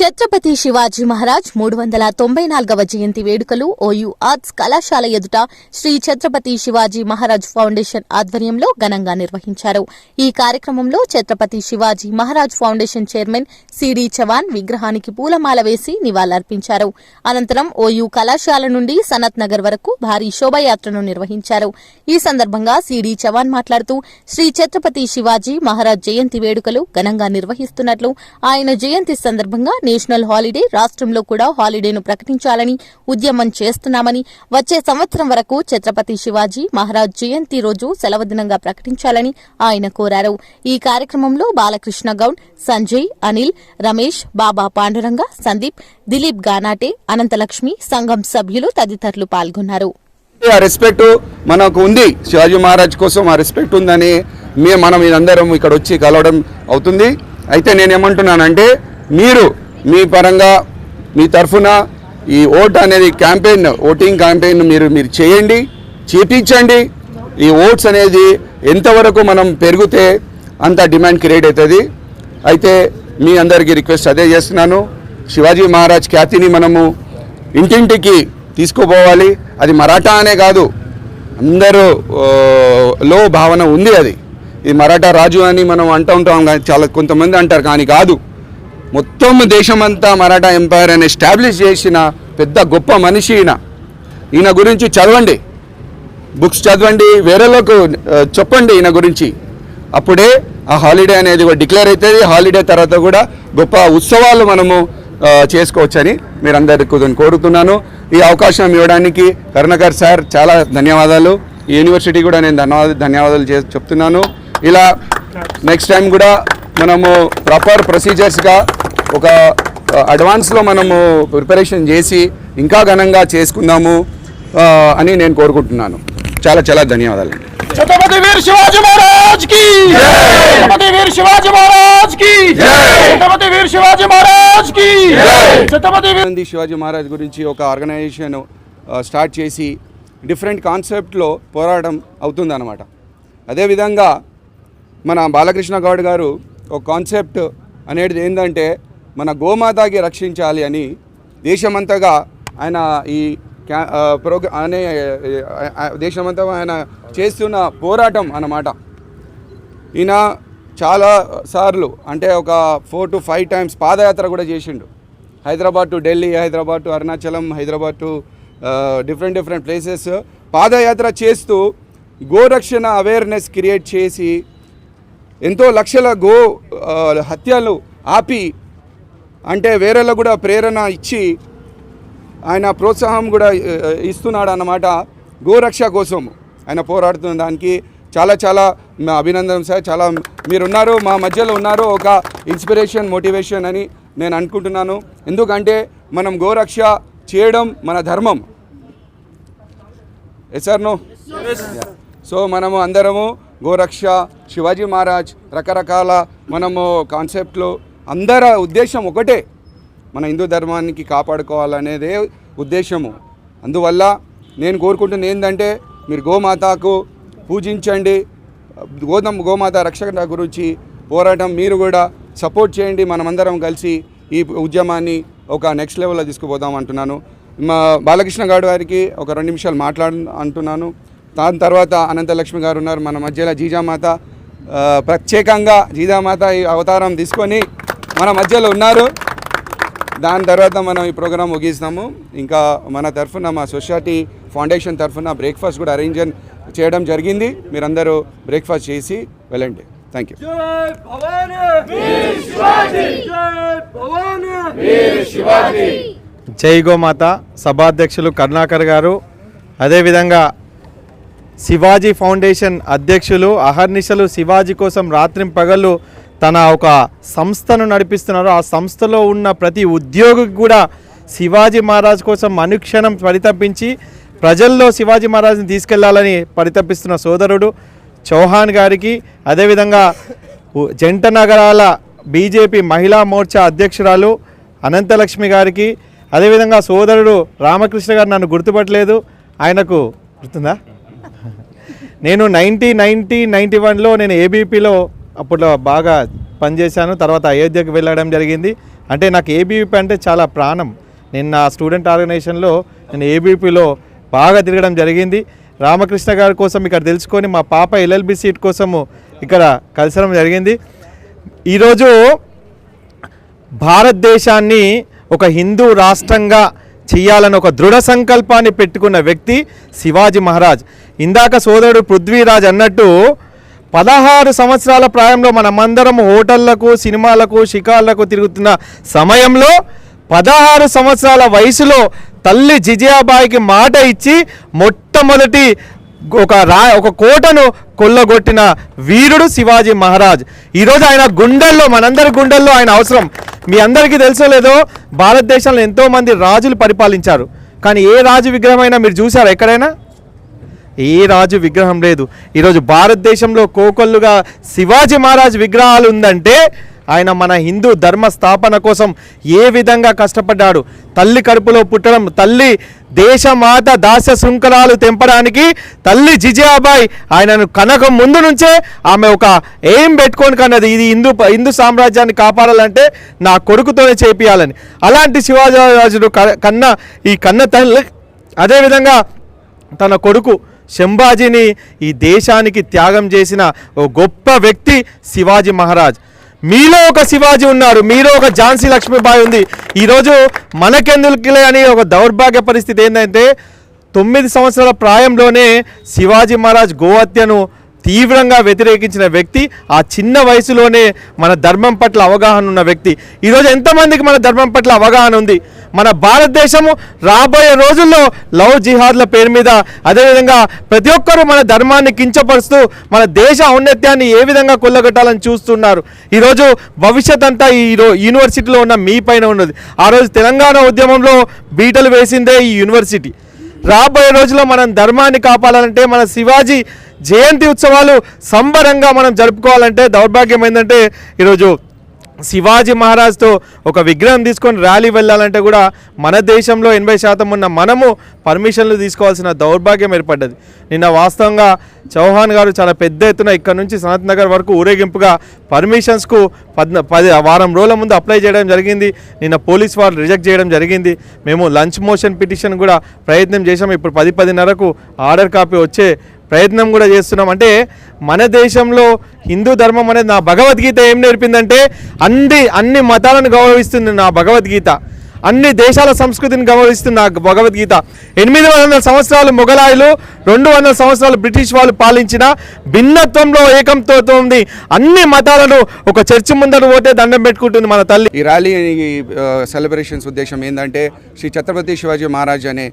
ఛత్రపతి శివాజీ మహారాజ్ మూడు వందల తొంభై నాలుగవ జయంతి వేడుకలు ఓయూ ఆర్ట్స్ కళాశాల ఎదుట శ్రీ ఛత్రపతి శివాజీ మహారాజ్ ఫౌండేషన్ ఆధ్వర్యంలో ఘనంగా నిర్వహించారు. ఈ కార్యక్రమంలో Chhatrapati Shivaji Maharaj foundation chairman CD Chavan విగ్రహానికి పూలమాల వేసి నివాళులర్పించారు. అనంతరం ఓయూ కళాశాల నుండి సనత్ నగర్ వరకు భారీ శోభాయాత్రను నిర్వహించారు. ఈ సందర్భంగా సిడి చవాన్ మాట్లాడుతూ శ్రీ ఛత్రపతి శివాజీ మహారాజ్ జయంతి వేడుకలు ఘనంగా నిర్వహిస్తున్నట్లు ఆయన జయంతి సందర్భంగా నేషనల్ హాలిడే రాష్ట్రంలో కూడా హాలిడేను ప్రకటించాలని ఉద్యమం చేస్తున్నామని వచ్చే సంవత్సరం వరకు ఛత్రపతి శివాజీ మహారాజ్ జయంతి రోజు సెలవు దినంగా ప్రకటించాలని ఆయన కోరారు. ఈ కార్యక్రమంలో బాలకృష్ణ గౌడ్ సంజయ్ అనిల్ రమేష్ బాబా పాండురంగ సందీప్ దిలీప్ గానాటే అనంతలక్ష్మి సంఘం సభ్యులు తదితరులు పాల్గొన్నారు. ఆ రెస్పెక్ట్ మనకు ఉంది. శివాజీ మహారాజ్ కోసం ఆ రెస్పెక్ట్ ఉందని మేము మనం ఇదందరం ఇక్కడ వచ్చి కలవడం అవుతుంది. అయితే నేనేమంటున్నానంటే మీరు మీ పరంగా మీ తరఫున ఈ ఓట్ అనేది క్యాంపెయిన్ ఓటింగ్ క్యాంపెయిన్ మీరు మీరు చేయండి చేపించండి. ఈ ఓట్స్ అనేది ఎంతవరకు మనం పెరిగితే అంత డిమాండ్ క్రియేట్ అవుతుంది. అయితే మీ అందరికీ రిక్వెస్ట్ అదే చేస్తున్నాను. శివాజీ మహారాజ్ ఖ్యాతిని మనము ఇంటింటికి తీసుకుపోవాలి. అది మరాఠా అనే కాదు. అందరూ లో భావన ఉంది అది. ఇది మరాఠా రాజు అని మనం అంటూ ఉంటాం. కానీ చాలా కొంతమంది అంటారు కానీ కాదు. మొత్తం దేశమంతా మరాఠా ఎంపైర్ అని ఎస్టాబ్లిష్ చేసిన పెద్ద గొప్ప మనిషి ఈయన. ఈయన గురించి చదవండి. బుక్స్ చదవండి వేరేలోకి చెప్పండి ఈయన గురించి. అప్పుడే ఆ హాలిడే అనేది కూడా డిక్లేర్ అవుతుంది హాలిడే తర్వాత కూడా గొప్ప ఉత్సవాలు మనము చేసుకోవచ్చని మీరు అందరికీ కోరుతున్నాను. ఈ అవకాశం ఇవ్వడానికి కరుణాకర్ సార్ చాలా ధన్యవాదాలు. ఈ యూనివర్సిటీ కూడా నేను ధన్యవాదాలు ధన్యవాదాలు చెప్తున్నాను. ఇలా నెక్స్ట్ టైం కూడా మనము ప్రాపర్ ప్రొసీజర్స్గా ఒక అడ్వాన్స్లో మనము ప్రిపరేషన్ చేసి ఇంకా ఘనంగా చేసుకుందాము ఆ, అని నేను కోరుకుంటున్నాను చాలా చాలా ధన్యవాదాలు छत्रपति वीर शिवाजी महाराज की छत्रपति वीर शिवाजी महाराज की छत्रपति वीर शिवाजी महाराज की छत्रपति वीर గాంధీ శివాజీ మహారాజ్ గురించి ఒక ఆర్గనైజేషన్ ఆ, స్టార్ట్ చేసి డిఫరెంట్ కాన్సెప్ట్లో పోరాటం అవుతుందన్నమాట అదేవిధంగా మన బాలకృష్ణ గౌడ్ గారు ఒక కాన్సెప్ట్ అనేది ఏంటంటే మన గోమాతకి రక్షించాలి అని దేశమంతగా ఆయన ఈ క్యా ప్రోగ్రా అనే దేశమంతా ఆయన చేస్తున్న పోరాటం అన్నమాట. ఈయన చాలా సార్లు అంటే ఒక ఫోర్ టు ఫైవ్ టైమ్స్ పాదయాత్ర కూడా చేసిండు. Hyderabad to Delhi Hyderabad to Arunachalam Hyderabad to different different places పాదయాత్ర చేస్తూ గోరక్షణ అవేర్నెస్ క్రియేట్ చేసి ఎంతో లక్షల గో హత్యలు ఆపి అంటే వేరేలో కూడా ప్రేరణ ఇచ్చి ఆయన ప్రోత్సాహం కూడా ఇస్తున్నాడు అన్నమాట గోరక్ష కోసం. ఆయన పోరాడుతున్న దానికి చాలా చాలా అభినందన సార్. చాలా మీరున్నారు మా మధ్యలో ఉన్నారు ఒక ఇన్స్పిరేషన్ మోటివేషన్ అని నేను అనుకుంటున్నాను. ఎందుకంటే మనం గోరక్ష చేయడం మన ధర్మం. ఎస్ సార్ నో సో మనము అందరము గోరక్ష శివాజీ మహారాజ్ రకరకాల మనము కాన్సెప్ట్లు అందరి ఉద్దేశం ఒకటే. మన హిందూ ధర్మానికి కాపాడుకోవాలనేదే ఉద్దేశము. అందువల్ల నేను కోరుకుంటున్న ఏంటంటే మీరు గోమాతకు పూజించండి. గోధం గోమాత రక్షణ గురించి పోరాటం మీరు కూడా సపోర్ట్ చేయండి. మనమందరం కలిసి ఈ ఉద్యమాన్ని ఒక నెక్స్ట్ లెవెల్లో తీసుకుపోదాం అంటున్నాను. మా బాలకృష్ణ గారు వారికి ఒక రెండు నిమిషాలు మాట్లాడ అంటున్నాను. దాని తర్వాత అనంతలక్ష్మి గారు ఉన్నారు. మన మధ్యలో జీజామాత ప్రత్యేకంగా జీజామాత ఈ అవతారం తీసుకొని మన మధ్యలో ఉన్నారు. దాని తర్వాత మనం ఈ ప్రోగ్రాం ముగిస్తాము. ఇంకా మన తరఫున మా సొసైటీ ఫౌండేషన్ తరఫున బ్రేక్ఫాస్ట్ కూడా అరేంజ్ చేయడం జరిగింది. మీరందరూ బ్రేక్ఫాస్ట్ చేసి వెళ్ళండి. థ్యాంక్ యూ జై గోమాత సభాధ్యక్షులు కరుణాకర్ గారు. అదేవిధంగా శివాజీ ఫౌండేషన్ అధ్యక్షులు అహర్నిశలు శివాజీ కోసం రాత్రి పగళ్ళు తన ఒక సంస్థను నడిపిస్తున్నారు. ఆ సంస్థలో ఉన్న ప్రతి ఉద్యోగికి కూడా శివాజీ మహారాజ్ కోసం అనుక్షణం పరితపించి ప్రజల్లో శివాజీ మహారాజ్ని తీసుకెళ్ళాలని పరితపిస్తున్న సోదరుడు చౌహాన్ గారికి. అదేవిధంగా జంట నగరాల బీజేపీ మహిళా మోర్చా అధ్యక్షురాలు అనంతలక్ష్మి గారికి. అదేవిధంగా సోదరుడు రామకృష్ణ గారు నన్ను గుర్తుపట్టలేదు. ఆయనకు గుర్తుందా? నేను నైన్టీ నైన్టీ నైంటీ వన్లో నేను ఏబీపీలో అప్పట్లో బాగా పనిచేశాను. తర్వాత అయోధ్యకు వెళ్ళడం జరిగింది. అంటే నాకు ఏబీవీపీ అంటే చాలా ప్రాణం. నేను నా స్టూడెంట్ ఆర్గనైజేషన్లో నేను ఏబీవీపీలో బాగా తిరగడం జరిగింది. రామకృష్ణ గారి కోసం ఇక్కడ తెలుసుకొని మా పాప ఎల్ఎల్బి సీట్ కోసము ఇక్కడ కలిసడం జరిగింది. ఈరోజు భారతదేశాన్ని ఒక హిందూ రాష్ట్రంగా చేయాలని ఒక దృఢ సంకల్పాన్ని పెట్టుకున్న వ్యక్తి శివాజీ మహారాజ్. ఇందాక సోదరుడు పృథ్వీరాజ్ అన్నట్టు పదహారు సంవత్సరాల ప్రాయంలో మనమందరం హోటళ్ళకు సినిమాలకు షికార్లకు తిరుగుతున్న సమయంలో పదహారు సంవత్సరాల వయసులో తల్లి జిజియాబాయికి మాట ఇచ్చి మొట్టమొదటి ఒక రా ఒక కోటను కొల్లగొట్టిన వీరుడు శివాజీ మహారాజ్. ఈరోజు ఆయన గుండెల్లో మనందరి గుండెల్లో ఆయన అవసరం. మీ అందరికీ తెలుసో లేదో భారతదేశంలో ఎంతోమంది రాజులు పరిపాలించారు. కానీ ఏ రాజు విగ్రహమైనా మీరు చూసారా ఎక్కడైనా? ఏ రాజు విగ్రహం లేదు. ఈరోజు భారతదేశంలో కోకొల్లుగా శివాజీ మహారాజ్ విగ్రహాలు ఉందంటే ఆయన మన హిందూ ధర్మ స్థాపన కోసం ఏ విధంగా కష్టపడ్డాడు? తల్లి కడుపులో పుట్టడం తల్లి దేశమాత దాస్య శృంఖలాలు తెంపడానికి తల్లి జిజియాబాయి ఆయనను కనక ముందు నుంచే ఆమె ఒక ఏం పెట్టుకొని కన్నది. ఇది హిందూ హిందూ సామ్రాజ్యాన్ని కాపాడాలంటే నా కొడుకుతోనే చేపియాలని. అలాంటి శివాజీరాజుడు క- కన్న ఈ కన్న తల్లి అదేవిధంగా తన కొడుకు శంభాజీని ఈ దేశానికి త్యాగం చేసిన ఓ గొప్ప వ్యక్తి శివాజీ మహారాజ్. మీలో ఒక శివాజీ ఉన్నారు మీలో ఒక ఝాన్సీ లక్ష్మీబాయి ఉంది. ఈరోజు మనకెందుకులే అని ఒక దౌర్భాగ్య పరిస్థితి ఏంటంటే తొమ్మిది సంవత్సరాల ప్రాయంలోనే శివాజీ మహారాజ్ గోహత్యను తీవ్రంగా వ్యతిరేకించిన వ్యక్తి ఆ చిన్న వయసులోనే మన ధర్మం పట్ల అవగాహన ఉన్న వ్యక్తి. ఈరోజు ఎంతమందికి మన ధర్మం పట్ల అవగాహన ఉంది? మన భారతదేశము రాబోయే రోజుల్లో లవ్ జిహాద్ల పేరు మీద అదేవిధంగా ప్రతి ఒక్కరూ మన ధర్మాన్ని కించపరుస్తూ మన దేశ ఔన్నత్యాన్ని ఏ విధంగా కొల్లగొట్టాలని చూస్తున్నారు. ఈరోజు భవిష్యత్ అంతా ఈ యూనివర్సిటీలో ఉన్న మీ పైన ఉన్నది. ఆ రోజు తెలంగాణ ఉద్యమంలో బీటలు వేసిందే ఈ యూనివర్సిటీ. రాబోయే రోజుల్లో మనం ధర్మాన్ని కాపాడాలంటే మన శివాజీ జయంతి ఉత్సవాలు సంబరంగా మనం జరుపుకోవాలంటే దౌర్భాగ్యం ఏంటంటే ఈరోజు శివాజీ మహారాజ్తో ఒక విగ్రహం తీసుకొని ర్యాలీ వెళ్ళాలంటే కూడా మన దేశంలో ఎనభై శాతం ఉన్న మనము పర్మిషన్లు తీసుకోవాల్సిన దౌర్భాగ్యం ఏర్పడ్డది. నిన్న వాస్తవంగా చౌహాన్ గారు చాలా పెద్ద ఎత్తున ఇక్కడ నుంచి సనత్ నగర్ వరకు ఊరేగింపుగా పర్మిషన్స్కు పద్న పది వారం రోజుల ముందు అప్లై చేయడం జరిగింది. నిన్న పోలీస్ వారు రిజెక్ట్ చేయడం జరిగింది. మేము లంచ్ మోషన్ పిటిషన్ కూడా ప్రయత్నం చేసాము ఇప్పుడు పది పదిన్నరకు ఆర్డర్ కాపీ వచ్చే ప్రయత్నం కూడా చేస్తున్నాం. అంటే మన దేశంలో హిందూ ధర్మం అనేది నా భగవద్గీత ఏం నేర్పిందంటే అన్ని అన్ని మతాలను గౌరవిస్తుంది నా భగవద్గీత. అన్ని దేశాల సంస్కృతిని గౌరవిస్తున్న భగవద్గీత. ఎనిమిది వందల సంవత్సరాలు మొఘలాయులు రెండు వందల సంవత్సరాలు బ్రిటిష్ వాళ్ళు పాలించిన భిన్నత్వంలో ఏకంతో ఉంది అన్ని మతాలను ఒక చర్చి ముందర పోతే దండం పెట్టుకుంటుంది మన తల్లి. ఈ ర్యాలీ సెలబ్రేషన్స్ ఉద్దేశం ఏంటంటే శ్రీ ఛత్రపతి శివాజీ మహారాజ్ అనే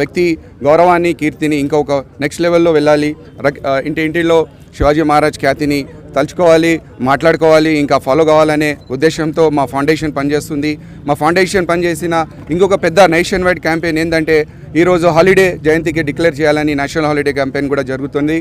వ్యక్తి గౌరవాన్ని కీర్తిని ఇంకొక నెక్స్ట్ లెవెల్లో వెళ్ళాలి. ఇంటి ఇంటిలో శివాజీ మహారాజ్ ఖ్యాతిని తలుచుకోవాలి మాట్లాడుకోవాలి ఇంకా ఫాలో కావాలనే ఉద్దేశంతో మా ఫౌండేషన్ పనిచేస్తుంది. మా ఫౌండేషన్ పనిచేసిన ఇంకొక పెద్ద నేషన్ వైడ్ క్యాంపెయిన్ ఏంటంటే ఈరోజు హాలిడే జయంతికి డిక్లేర్ చేయాలని నేషనల్ హాలిడే క్యాంపెయిన్ కూడా జరుగుతుంది.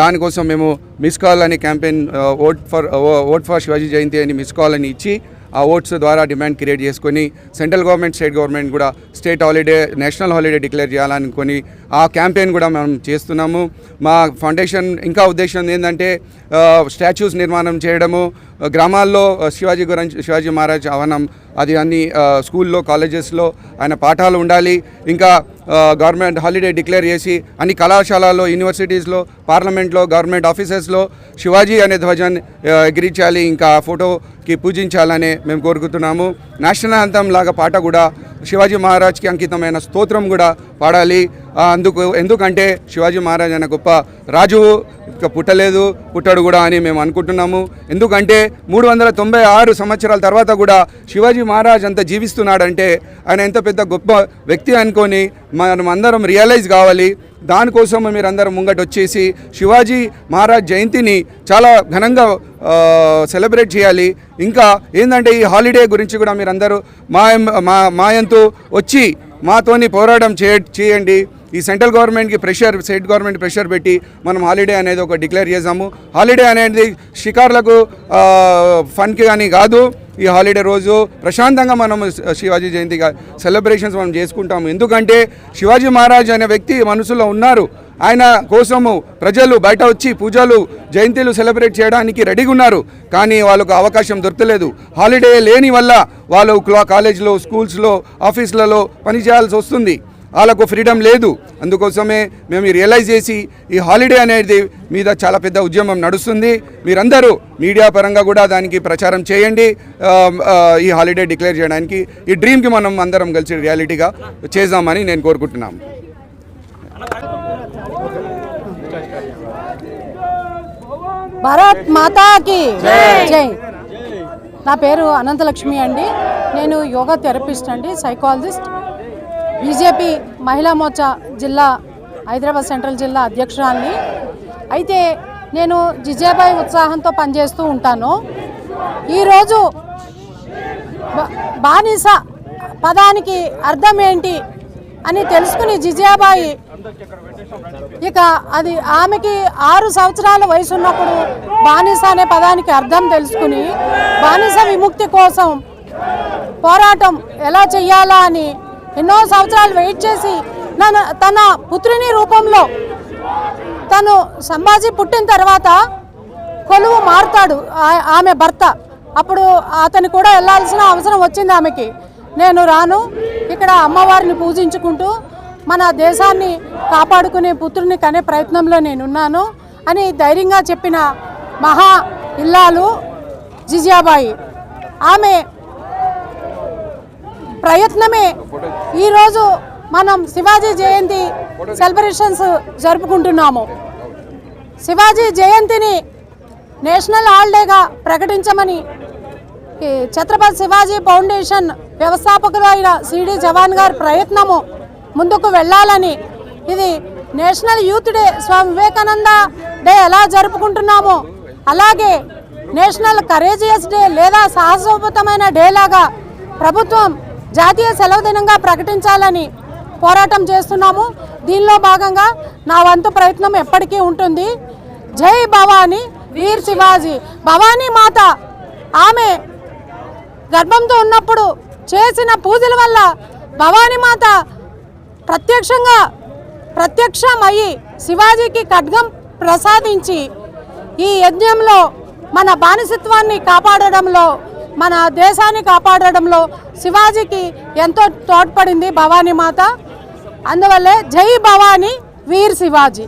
దానికోసం మేము మిస్ కాల్ అనే campaign vote for vote for Shivaji Jayanti అని మిస్ కాల్ అని ఇచ్చి ఆ ఓట్స్ ద్వారా డిమాండ్ క్రియేట్ చేసుకొని సెంట్రల్ గవర్నమెంట్ స్టేట్ గవర్నమెంట్ కూడా state holiday national holiday declare చేయాలనుకొని ఆ క్యాంపెయిన్ కూడా మనం చేస్తున్నాము. మా ఫౌండేషన్ ఇంకా ఉద్దేశం ఏంటంటే స్టాచ్యూస్ నిర్మాణం చేయడము గ్రామాల్లో శివాజీ గురించి శివాజీ మహారాజ్ అవనం అది అన్ని స్కూల్లో కాలేజెస్లో ఆయన పాఠాలు ఉండాలి. ఇంకా గవర్నమెంట్ హాలిడే డిక్లేర్ చేసి అన్ని కళాశాలల్లో యూనివర్సిటీస్లో పార్లమెంట్లో గవర్నమెంట్ ఆఫీసెస్లో శివాజీ అనే ధ్వజాన్ని ఎగిరించాలి. ఇంకా ఫోటోకి పూజించాలని మేము కోరుకుంటున్నాము. నేషనల్ అంతం లాగా పాట కూడా శివాజీ మహారాజ్కి అంకితమైన స్తోత్రం కూడా పాడాలి. అందుకు ఎందుకంటే శివాజీ మహారాజ్ అనే గొప్ప రాజు ఇక పుట్టలేదు పుట్టడు కూడా అని మేము అనుకుంటున్నాము. ఎందుకంటే మూడు వందల తొంభై ఆరు సంవత్సరాల తర్వాత కూడా శివాజీ మహారాజ్ అంత జీవిస్తున్నాడంటే ఆయన ఎంత పెద్ద గొప్ప వ్యక్తి అనుకొని మనం అందరం రియలైజ్ కావాలి. దానికోసం మీరందరం ముంగట వచ్చేసి శివాజీ మహారాజ్ జయంతిని చాలా ఘనంగా సెలబ్రేట్ చేయాలి. ఇంకా ఏంటంటే ఈ హాలిడే గురించి కూడా మీరందరూ మా మా మాయంతో వచ్చి మాతోని పోరాటం చేయ చేయండి. ఈ సెంట్రల్ గవర్నమెంట్కి ప్రెషర్ స్టేట్ గవర్నమెంట్ ప్రెషర్ పెట్టి మనం హాలిడే అనేది ఒక డిక్లేర్ చేసాము హాలిడే అనేది షికార్లకు ఫన్కి కానీ కాదు ఈ హాలిడే రోజు ప్రశాంతంగా మనం శివాజీ జయంతి సెలబ్రేషన్స్ మనం చేసుకుంటాము. ఎందుకంటే శివాజీ మహారాజ్ అనే వ్యక్తి మనసులో ఉన్నారు. ఆయన కోసము ప్రజలు బయట వచ్చి పూజలు జయంతిలు సెలబ్రేట్ చేయడానికి రెడీగా ఉన్నారు. కానీ వాళ్ళకు అవకాశం దొరకలేదు. హాలిడే లేని వల్ల వాళ్ళు క్లా కాలేజ్లో స్కూల్స్లో ఆఫీసులలో పనిచేయాల్సి వస్తుంది. వాళ్ళకు ఫ్రీడమ్ లేదు. అందుకోసమే మేము రియలైజ్ చేసి ఈ హాలిడే అనేది మీద చాలా పెద్ద ఉద్యమం నడుస్తుంది. మీరందరూ మీడియా పరంగా కూడా దానికి ప్రచారం చేయండి. ఈ హాలిడే డిక్లేర్ చేయడానికి ఈ డ్రీమ్కి మనం అందరం కలిసి రియాలిటీగా చేద్దామని నేను కోరుకుంటున్నాను భారత్ మాతాకి జై. నా పేరు అనంతలక్ష్మి అండి. నేను యోగా థెరపిస్ట్ అండి సైకాలజిస్ట్ బీజేపీ మహిళా మోర్చా జిల్లా హైదరాబాద్ సెంట్రల్ జిల్లా అధ్యక్షురాన్ని అయితే నేను జిజేబాయి ఉత్సాహంతో పనిచేస్తూ ఉంటాను. ఈరోజు బానిస పదానికి అర్థం ఏంటి అని తెలుసుకుని జిజేబాయి ఇక అది ఆమెకి ఆరు సంవత్సరాల వయసు ఉన్నప్పుడు బానిస అనే పదానికి అర్థం తెలుసుకుని బానిస విముక్తి కోసం పోరాటం ఎలా చెయ్యాలా అని ఎన్నో సంవత్సరాలు వెయిట్ చేసి నన్ను తన పుత్రిని రూపంలో తను సంభాజీ పుట్టిన తర్వాత కొలువు మారుతాడు ఆమె భర్త. అప్పుడు అతను కూడా వెళ్ళాల్సిన అవసరం వచ్చింది ఆమెకి. నేను రాను. ఇక్కడ అమ్మవారిని పూజించుకుంటూ మన దేశాన్ని కాపాడుకునే పుత్రుని కనే ప్రయత్నంలో నేనున్నాను అని ధైర్యంగా చెప్పిన మహా ఇల్లాలు జిజియాబాయి. ఆమె ప్రయత్నమే. ఈరోజు మనం శివాజీ జయంతి సెలబ్రేషన్స్ జరుపుకుంటున్నాము. శివాజీ జయంతిని నేషనల్ హాలిడేగా ప్రకటించమని ఛత్రపతి శివాజీ ఫౌండేషన్ వ్యవస్థాపకులు అయిన సిడి జవాన్ గారి ప్రయత్నము ముందుకు వెళ్ళాలని ఇది national youth day Swami Vivekananda day ఎలా జరుపుకుంటున్నామో అలాగే నేషనల్ కరేజియస్ డే లేదా సాహసోపతమైన డే లాగా ప్రభుత్వం జాతీయ సెలవు దినంగా ప్రకటించాలని పోరాటం చేస్తున్నాము. దీనిలో భాగంగా నా వంతు ప్రయత్నం ఎప్పటికీ ఉంటుంది. జై భవానీ వీర్ శివాజీ. భవానీ మాత ఆమె గర్భంతో ఉన్నప్పుడు చేసిన పూజల వల్ల భవానీ మాత ప్రత్యక్షంగా ప్రత్యక్షమయ్యి శివాజీకి ఖడ్గం ప్రసాదించి ఈ యజ్ఞంలో మన బానిసత్వాన్ని కాపాడడంలో మన దేశాన్ని కాపాడడంలో శివాజీకి ఎంతో తోడ్పడింది భవానీ మాత. అందువల్లే జై భవానీ వీర్ శివాజీ.